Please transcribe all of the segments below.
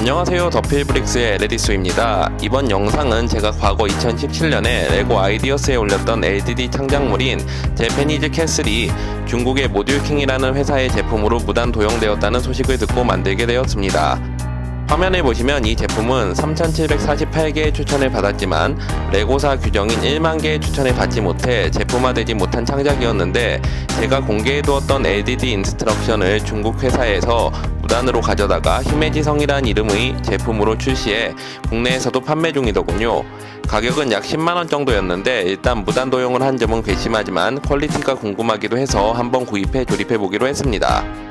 안녕하세요. 더필브릭스의 레디스입니다. 이번 영상은 제가 과거 2017년에 레고 아이디어스에 올렸던 LDD 창작물인 제페니즈 캐슬이 중국의 모듈킹이라는 회사의 제품으로 무단 도용되었다는 소식을 듣고 만들게 되었습니다 화면을 보시면 이 제품은 3,748개의 추천을 받았지만 레고사 규정인 1만 개의 추천을 받지 못해 제품화되지 못한 창작이었는데 제가 공개해두었던 LDD 인스트럭션을 중국 회사에서 무단으로 가져다가 히메지성이라는 이름의 제품으로 출시해 국내에서도 판매 중이더군요. 가격은 약 10만원 정도였는데 일단 무단 도용을 한 점은 괘씸하지만 퀄리티가 궁금하기도 해서 한번 구입해 조립해 보기로 했습니다.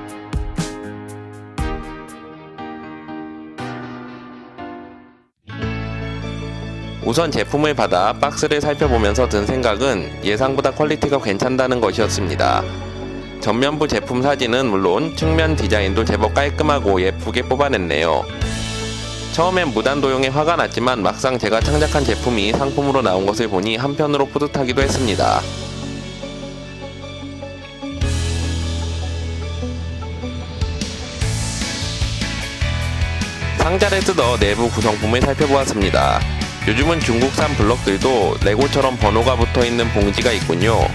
우선 제품을 받아 박스를 살펴보면서 든 생각은 예상보다 퀄리티가 괜찮다는 것이었습니다. 전면부 제품 사진은 물론 측면 디자인도 제법 깔끔하고 예쁘게 뽑아냈네요. 처음엔 무단 도용에 화가 났지만 막상 제가 창작한 제품이 상품으로 나온 것을 보니 한편으로 뿌듯하기도 했습니다. 상자를 뜯어 내부 구성품을 살펴보았습니다. 요즘은 중국산 블럭들도 레고처럼 번호가 붙어 있는 봉지가 있군요.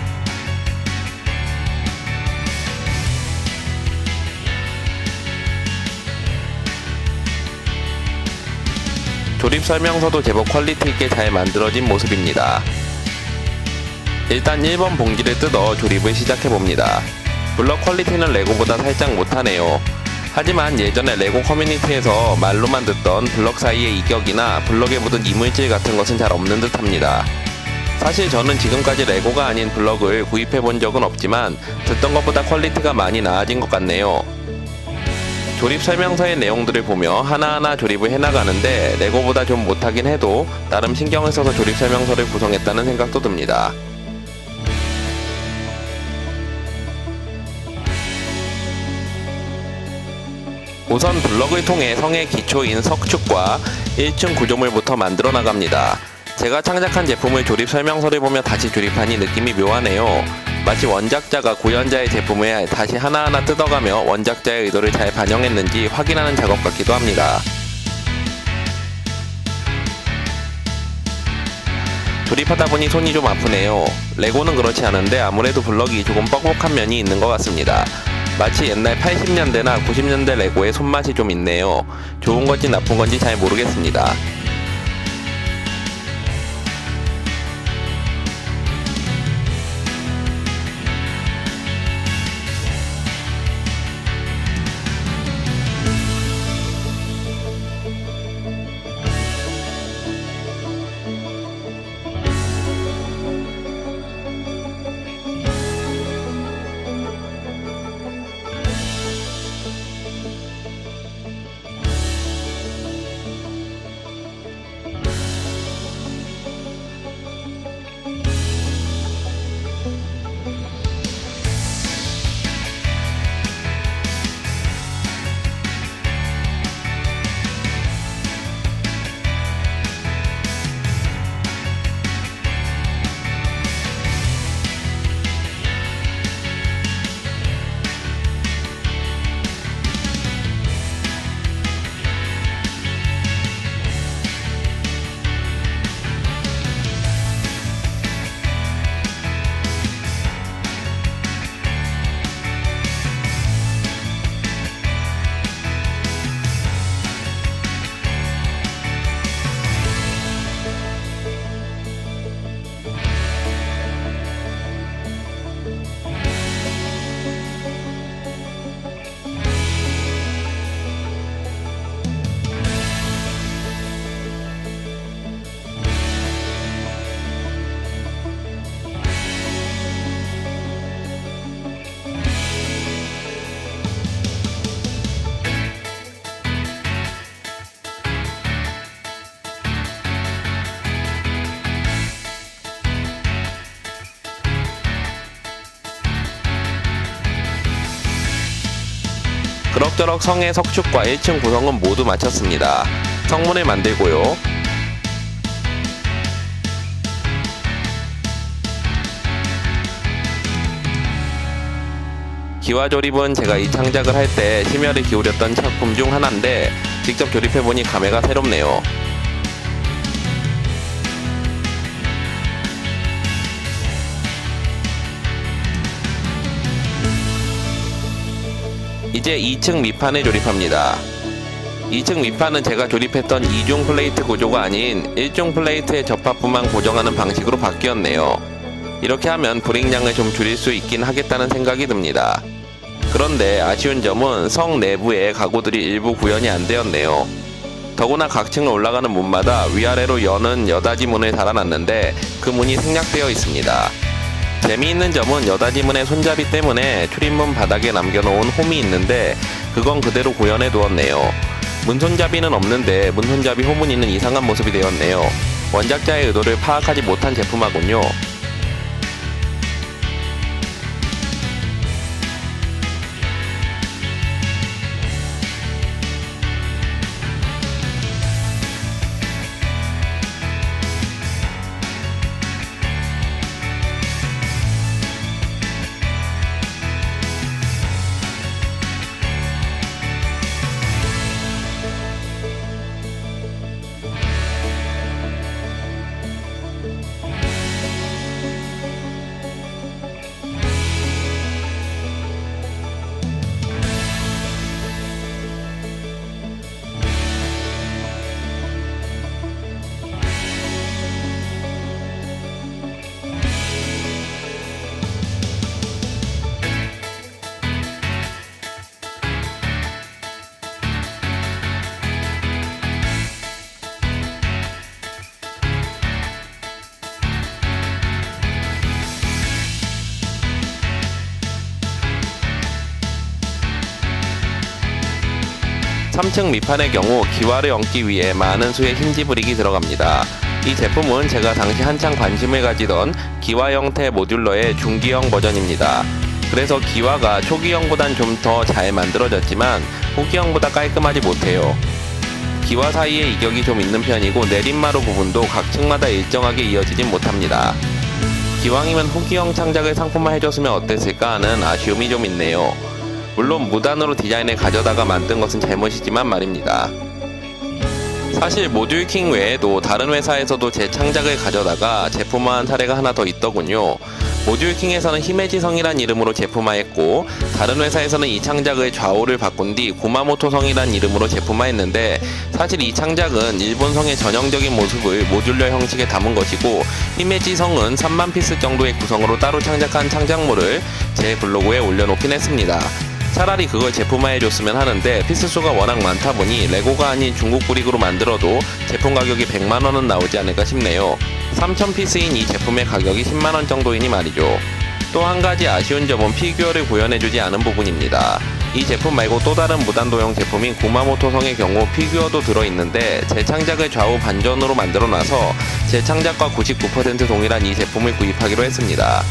조립 설명서도 제법 퀄리티 있게 잘 만들어진 모습입니다. 일단 1번 봉지를 뜯어 조립을 시작해 봅니다. 블럭 퀄리티는 레고보다 살짝 못하네요. 하지만 예전에 레고 커뮤니티에서 말로만 듣던 블럭 사이의 이격이나 블럭에 묻은 이물질 같은 것은 잘 없는 듯 합니다. 사실 저는 지금까지 레고가 아닌 블럭을 구입해 본 적은 없지만 듣던 것보다 퀄리티가 많이 나아진 것 같네요. 조립 설명서의 내용들을 보며 하나하나 조립을 해나가는데 레고보다 좀 못하긴 해도 나름 신경을 써서 조립 설명서를 구성했다는 생각도 듭니다. 우선 블럭을 통해 성의 기초인 석축과 1층 구조물부터 만들어 나갑니다. 제가 창작한 제품을 조립 설명서를 보며 다시 조립하니 느낌이 묘하네요. 마치 원작자가 구현자의 제품을 다시 하나하나 뜯어가며 원작자의 의도를 잘 반영했는지 확인하는 작업 같기도 합니다. 조립하다 보니 손이 좀 아프네요. 레고는 그렇지 않은데 아무래도 블럭이 조금 뻑뻑한 면이 있는 것 같습니다. 마치 옛날 80년대나 90년대 레고의 손맛이 좀 있네요. 좋은 건지 나쁜 건지 잘 모르겠습니다. 럭저럭 성의 석축과 1층 구성은 모두 마쳤습니다. 성문을 만들고요. 기와 조립은 제가 이 창작을 할 때 심혈을 기울였던 작품 중 하나인데 직접 조립해보니 감회가 새롭네요. 이제 2층 밑판을 조립합니다. 2층 밑판은 제가 조립했던 2중 플레이트 구조가 아닌 1중 플레이트의 접합부만 고정하는 방식으로 바뀌었네요. 이렇게 하면 브릭량을 좀 줄일 수 있긴 하겠다는 생각이 듭니다. 그런데 아쉬운 점은 성 내부에 가구들이 일부 구현이 안 되었네요. 더구나 각 층을 올라가는 문마다 위아래로 여는 여닫이 문을 달아놨는데 그 문이 생략되어 있습니다. 재미있는 점은 여닫이 문의 손잡이 때문에 출입문 바닥에 남겨놓은 홈이 있는데 그건 그대로 구현해 두었네요. 문손잡이는 없는데 문손잡이 홈은 있는 이상한 모습이 되었네요. 원작자의 의도를 파악하지 못한 제품하군요. 삼층 밑판의 경우 기와를 얹기 위해 많은 수의 힌지 브릭이 들어갑니다. 이 제품은 제가 당시 한창 관심을 가지던 기와 형태 모듈러의 중기형 버전입니다. 그래서 기와가 초기형보단 좀 더 잘 만들어졌지만 후기형보다 깔끔하지 못해요. 기와 사이에 이격이 좀 있는 편이고 내림마루 부분도 각 층마다 일정하게 이어지진 못합니다. 기왕이면 후기형 창작을 상품화 해줬으면 어땠을까 하는 아쉬움이 좀 있네요. 물론 무단으로 디자인을 가져다가 만든 것은 잘못이지만 말입니다. 사실 모듈킹 외에도 다른 회사에서도 제 창작을 가져다가 제품화한 사례가 하나 더 있더군요. 모듈킹에서는 히메지성이란 이름으로 제품화했고 다른 회사에서는 이 창작의 좌우를 바꾼 뒤 구마모토성이란 이름으로 제품화했는데 사실 이 창작은 일본성의 전형적인 모습을 모듈러 형식에 담은 것이고 히메지성은 3만 피스 정도의 구성으로 따로 창작한 창작물을 제 블로그에 올려놓긴 했습니다. 차라리 그걸 제품화해줬으면 하는데 피스수가 워낙 많다 보니 레고가 아닌 중국 브릭으로 만들어도 제품 가격이 100만원은 나오지 않을까 싶네요. 3000피스인 이 제품의 가격이 10만원 정도이니 말이죠. 또 한 가지 아쉬운 점은 피규어를 구현해주지 않은 부분입니다. 이 제품 말고 또 다른 무단도용 제품인 구마모토성의 경우 피규어도 들어있는데 제 창작을 좌우 반전으로 만들어놔서 제 창작과 99% 동일한 이 제품을 구입하기로 했습니다.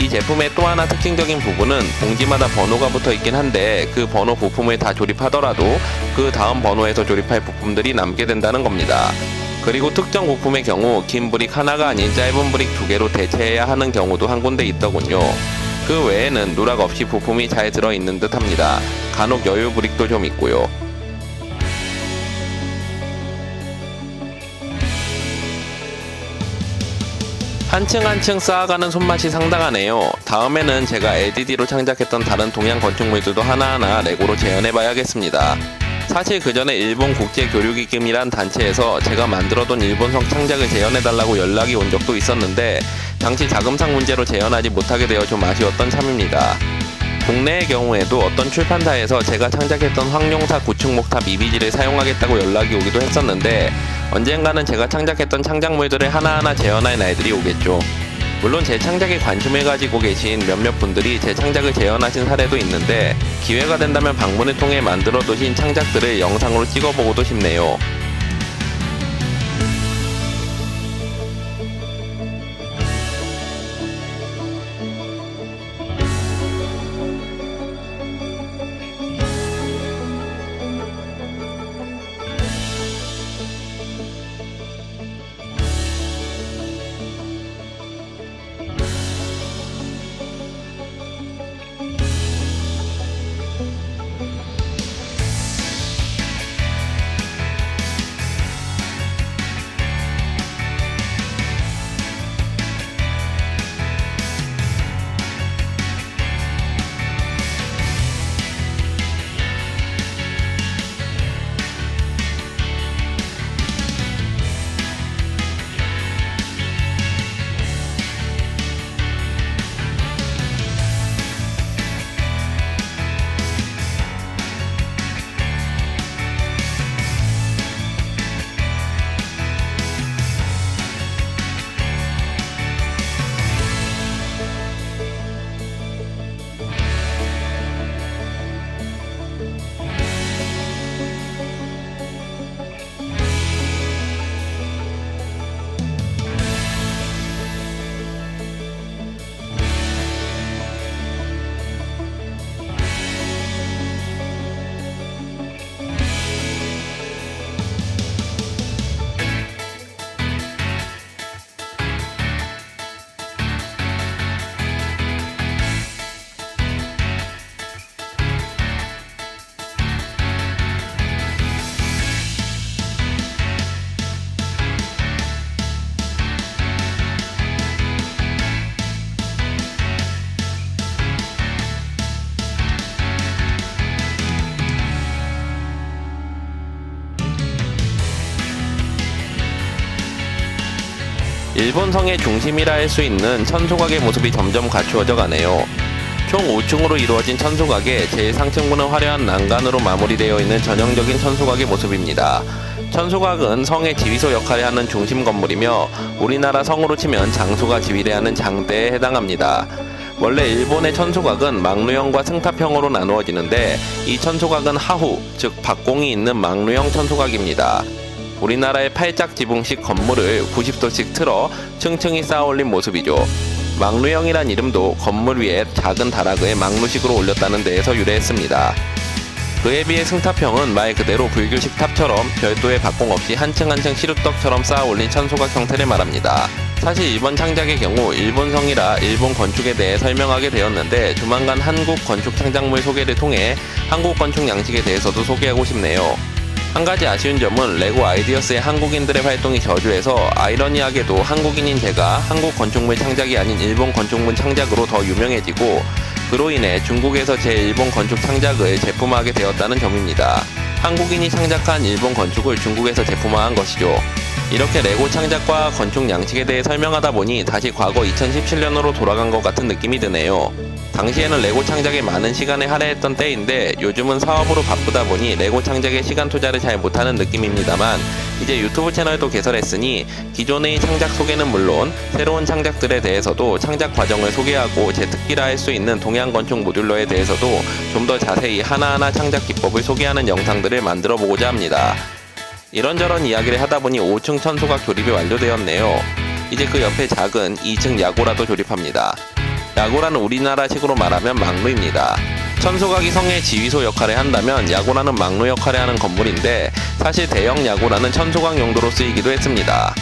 이 제품의 또 하나 특징적인 부분은 봉지마다 번호가 붙어 있긴 한데 그 번호 부품을 다 조립하더라도 그 다음 번호에서 조립할 부품들이 남게 된다는 겁니다. 그리고 특정 부품의 경우 긴 브릭 하나가 아닌 짧은 브릭 두 개로 대체해야 하는 경우도 한 군데 있더군요. 그 외에는 누락 없이 부품이 잘 들어있는 듯 합니다. 간혹 여유 브릭도 좀 있고요. 한층 한층 쌓아가는 손맛이 상당하네요. 다음에는 제가 LDD로 창작했던 다른 동양 건축물들도 하나하나 레고로 재현해봐야겠습니다. 사실 그 전에 일본 국제교류기금이란 단체에서 제가 만들어둔 일본성 창작을 재현해달라고 연락이 온 적도 있었는데 당시 자금상 문제로 재현하지 못하게 되어 좀 아쉬웠던 참입니다. 국내의 경우에도 어떤 출판사에서 제가 창작했던 황룡사 구축목탑 이미지를 사용하겠다고 연락이 오기도 했었는데 언젠가는 제가 창작했던 창작물들을 하나하나 재현할 날들이 오겠죠. 물론 제 창작에 관심을 가지고 계신 몇몇 분들이 제 창작을 재현하신 사례도 있는데 기회가 된다면 방문을 통해 만들어 두신 창작들을 영상으로 찍어보고도 싶네요. 일본 성의 중심이라 할 수 있는 천소각의 모습이 점점 갖추어져 가네요. 총 5층으로 이루어진 천소각의 제일 상층부는 화려한 난간으로 마무리되어 있는 전형적인 천소각의 모습입니다. 천소각은 성의 지휘소 역할을 하는 중심 건물이며 우리나라 성으로 치면 장수가 지휘대하는 장대에 해당합니다. 원래 일본의 천소각은 막루형과 승탑형으로 나누어지는데 이 천소각은 하후, 즉 박공이 있는 막루형 천소각입니다. 우리나라의 팔짝 지붕식 건물을 90도씩 틀어 층층이 쌓아올린 모습이죠. 막루형이란 이름도 건물 위에 작은 다락을 막루식으로 올렸다는 데에서 유래했습니다. 그에 비해 승탑형은 말 그대로 불교식 탑처럼 별도의 박공 없이 한층 한층 시루떡처럼 쌓아 올린 천소각 형태를 말합니다. 사실 일본 창작의 경우 일본성이라 일본 건축에 대해 설명하게 되었는데 조만간 한국 건축 창작물 소개를 통해 한국 건축 양식에 대해서도 소개하고 싶네요. 한 가지 아쉬운 점은 레고 아이디어스의 한국인들의 활동이 저조해서 아이러니하게도 한국인인 제가 한국 건축물 창작이 아닌 일본 건축물 창작으로 더 유명해지고 그로 인해 중국에서 제 일본 건축 창작을 제품화하게 되었다는 점입니다. 한국인이 창작한 일본 건축을 중국에서 제품화한 것이죠. 이렇게 레고 창작과 건축 양식에 대해 설명하다 보니 다시 과거 2017년으로 돌아간 것 같은 느낌이 드네요. 당시에는 레고 창작에 많은 시간을 할애했던 때인데 요즘은 사업으로 바쁘다 보니 레고 창작에 시간 투자를 잘 못하는 느낌입니다만 이제 유튜브 채널도 개설했으니 기존의 창작 소개는 물론 새로운 창작들에 대해서도 창작 과정을 소개하고 제 특기라 할 수 있는 동양 건축 모듈러에 대해서도 좀 더 자세히 하나하나 창작 기법을 소개하는 영상들을 만들어 보고자 합니다. 이런저런 이야기를 하다 보니 5층 천소각 조립이 완료되었네요. 이제 그 옆에 작은 2층 야고라도 조립합니다. 야고라는 우리나라식으로 말하면 막루입니다. 천소각이 성의 지휘소 역할을 한다면 야고라는 막루 역할을 하는 건물인데 사실 대형 야고라는 천소각 용도로 쓰이기도 했습니다.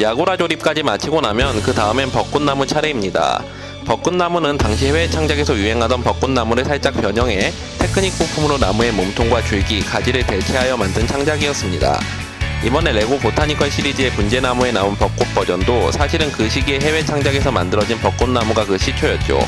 야구라 조립까지 마치고 나면 그 다음엔 벚꽃나무 차례입니다. 벚꽃나무는 당시 해외 창작에서 유행하던 벚꽃나무를 살짝 변형해 테크닉 부품으로 나무의 몸통과 줄기, 가지를 대체하여 만든 창작이었습니다. 이번에 레고 보타니컬 시리즈의 분재나무에 나온 벚꽃 버전도 사실은 그 시기에 해외 창작에서 만들어진 벚꽃나무가 그 시초였죠.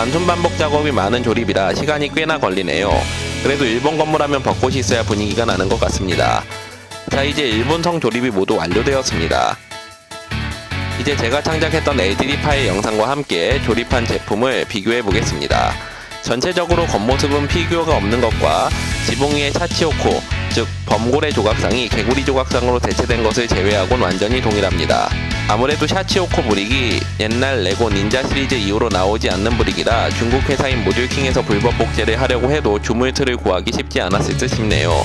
단순 반복 작업이 많은 조립이라 시간이 꽤나 걸리네요. 그래도 일본 건물하면 벚꽃이 있어야 분위기가 나는 것 같습니다. 자, 이제 일본 성 조립이 모두 완료되었습니다. 이제 제가 창작했던 LDD 파일 영상과 함께 조립한 제품을 비교해 보겠습니다. 전체적으로 겉모습은 피규어가 없는 것과 지붕 위의 차치오코, 즉 범고래 조각상이 개구리 조각상으로 대체된 것을 제외하곤 완전히 동일합니다. 아무래도 샤치오코 브릭이 옛날 레고 닌자 시리즈 이후로 나오지 않는 브릭이라 중국 회사인 모듈킹에서 불법 복제를 하려고 해도 주물틀을 구하기 쉽지 않았을 듯 싶네요.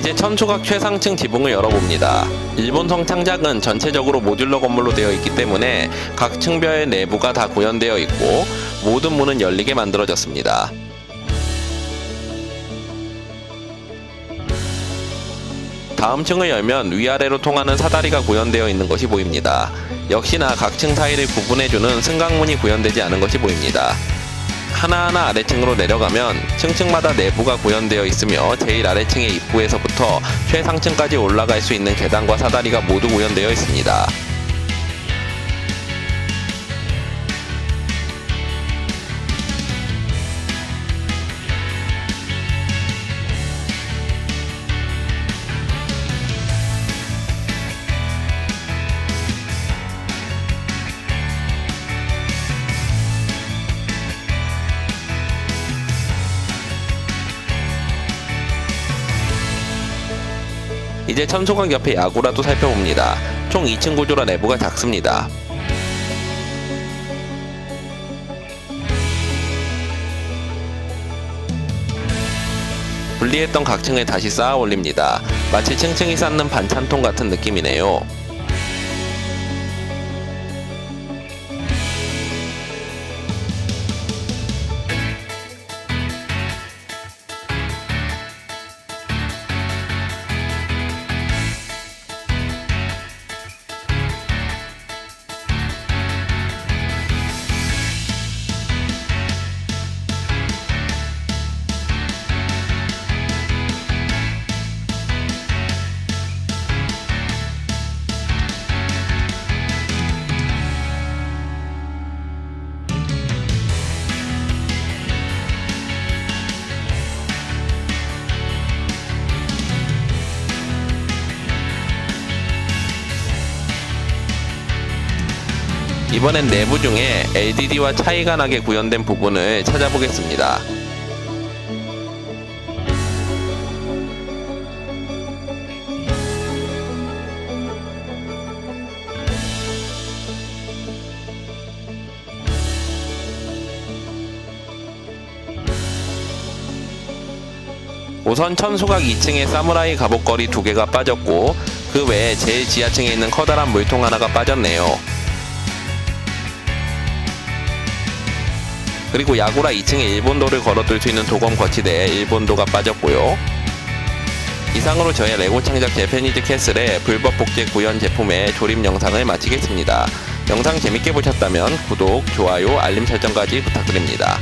이제 천초각 최상층 지붕을 열어봅니다. 일본 성 창작은 전체적으로 모듈러 건물로 되어 있기 때문에 각 층별 내부가 다 구현되어 있고 모든 문은 열리게 만들어졌습니다. 다음 층을 열면 위아래로 통하는 사다리가 구현되어 있는 것이 보입니다. 역시나 각 층 사이를 구분해주는 승강문이 구현되지 않은 것이 보입니다. 하나하나 아래층으로 내려가면 층층마다 내부가 구현되어 있으며 제일 아래층의 입구에서부터 최상층까지 올라갈 수 있는 계단과 사다리가 모두 구현되어 있습니다. 이제 천소각 옆에 야구라도 살펴봅니다. 총 2층 구조라 내부가 작습니다. 분리했던 각층을 다시 쌓아 올립니다. 마치 층층이 쌓는 반찬통 같은 느낌이네요. 이번엔 내부 중에 LDD와 차이가 나게 구현된 부분을 찾아보겠습니다. 우선 천수각 2층에 사무라이 갑옷걸이 두 개가 빠졌고 그 외에 제일 지하층에 있는 커다란 물통 하나가 빠졌네요. 그리고 야구라 2층에 일본도를 걸어둘 수 있는 도검 거치대에 일본도가 빠졌고요. 이상으로 저의 레고 창작 재패니즈 캐슬의 불법 복제 구현 제품의 조립 영상을 마치겠습니다. 영상 재밌게 보셨다면 구독, 좋아요, 알림 설정까지 부탁드립니다.